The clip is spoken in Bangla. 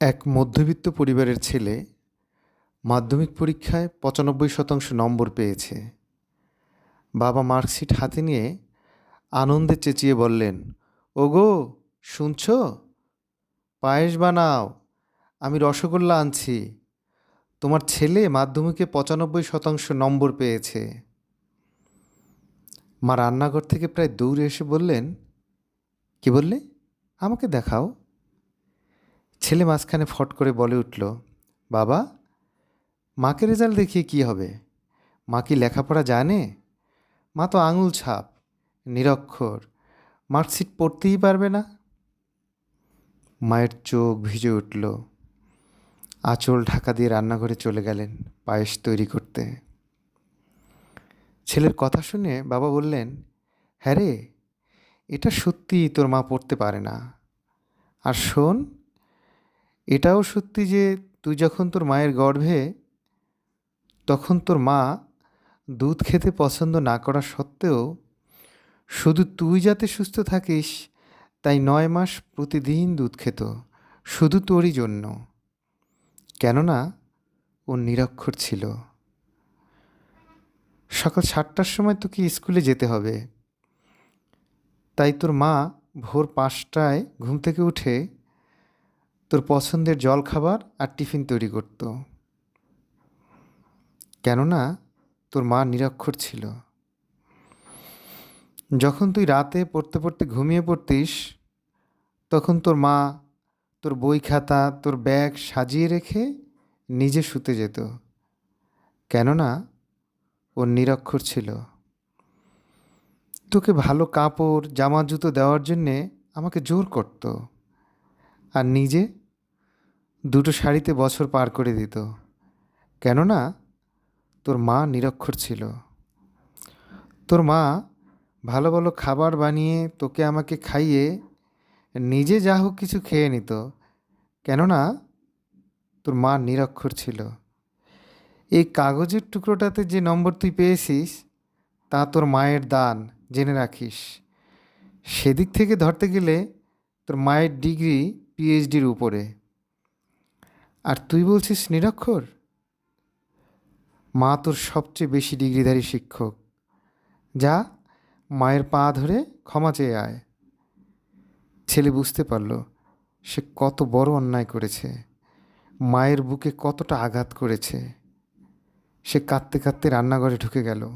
এক মধ্যবিত্ত পরিবারের ছেলে মাধ্যমিক পরীক্ষায় পঁচানব্বই শতাংশ নম্বর পেয়েছে। বাবা মার্কশিট হাতে নিয়ে আনন্দে চেঁচিয়ে বললেন, ওগো, শুনছ? পায়েস বানাও, আমি রসগোল্লা আনছি। তোমার ছেলে মাধ্যমিকে পঁচানব্বই শতাংশ নম্বর পেয়েছে। মা রান্নাঘর থেকে প্রায় দৌড়ে এসে বললেন, কি বললে? আমাকে দেখাও। ছেলে মাঝখানে ফট করে বলে উঠল, বাবা, মাকে রেজাল্ট দেখিয়ে কি হবে? মা কি লেখাপড়া জানে? মা তো আঙুল ছাপ, নিরক্ষর, মার্কশিট পড়তেই পারবে না? মায়ের চোখ ভিজে উঠল। আঁচল ঢাকা দিয়ে রান্নাঘরে চলে গেলেন পায়েস তৈরি করতে। ছেলের কথা শুনে বাবা বললেন হ্যাঁ রে, এটা সত্যি তোর মা পড়তে পারে না। আর শোন এটাও সত্যি যে তুই যখন তোর মায়ের গর্ভে, তখন তোর মা দুধ খেতে পছন্দ না করা সত্ত্বেও শুধু তুই যাতে সুস্থ থাকিস, তাই নয় মাস প্রতিদিন দুধ খেত, শুধু তোরই জন্য। কেননা ও নিরক্ষর ছিল। সকাল সাতটার সময় তোকে স্কুলে যেতে হবে। তাই তোর মা ভোর পাঁচটায় ঘুম থেকে উঠে তোর পছন্দের জল খাবার আর টিফিন তৈরি করত। কেননা তোর মা নিরক্ষর ছিল। যখন তুই রাতে পড়তে পড়তে ঘুমিয়ে পড়তিস, তখন তোর মা তোর বই খাতা, তোর ব্যাগ সাজিয়ে রেখে নিজে শুতে যেত। কেননা ও নিরক্ষর ছিল। তোকে ভালো কাপড়, জামা, জুতো দেওয়ার জন্যে আমাকে জোর করত। আর নিজে দুটো শাড়িতে বছর পার করে দিত। কেননা তোর মা নিরক্ষর ছিল। তোর মা ভালো ভালো খাবার বানিয়ে তোকে আমাকে খাইয়ে নিজে যা হোক কিছু খেয়ে নিত। কেননা তোর মা নিরক্ষর ছিল। এই কাগজের টুকরোটাতে যে নম্বর তুই পেয়েছিস, তা তোর মায়ের দান, জেনে রাখিস। সেদিক থেকে ধরতে গেলে তোর মায়ের ডিগ্রি পিএইচডির উপরে। আর তুই বলছিস নিরক্ষর? মা তোর সবচেয়ে বেশি ডিগ্রিধারী শিক্ষক। যা মায়ের পা ধরে ক্ষমা চেয়ে আয়। ছেলে বুঝতে পারল, সে কত বড় অন্যায় করেছে। মায়ের বুকে কতটা আঘাত করেছে। সে কাঁদতে কাঁদতে রান্নাঘরে ঢুকে গেল।